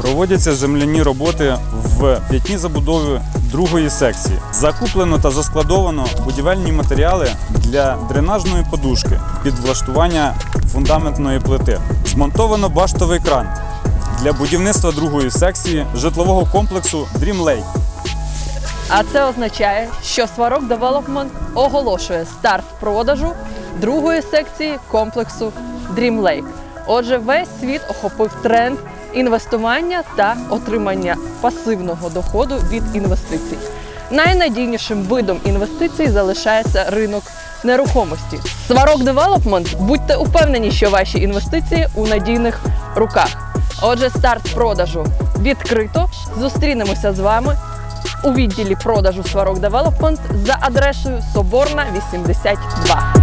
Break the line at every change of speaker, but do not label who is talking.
Проводяться земляні роботи в п'ятній забудові другої секції. Закуплено та заскладовано будівельні матеріали для дренажної подушки під влаштування фундаментної плити. Змонтовано баштовий кран для будівництва другої секції житлового комплексу Dream Lake.
А це означає, що Сварог Development оголошує старт продажу другої секції комплексу Dream Lake. Отже, весь світ охопив тренд інвестування та отримання пасивного доходу від інвестицій. Найнадійнішим видом інвестицій залишається ринок нерухомості. Сварог Development, будьте упевнені, що ваші інвестиції у надійних руках. Отже, старт продажу відкрито. Зустрінемося з вами у відділі продажу Сварог Development за адресою Соборна 82.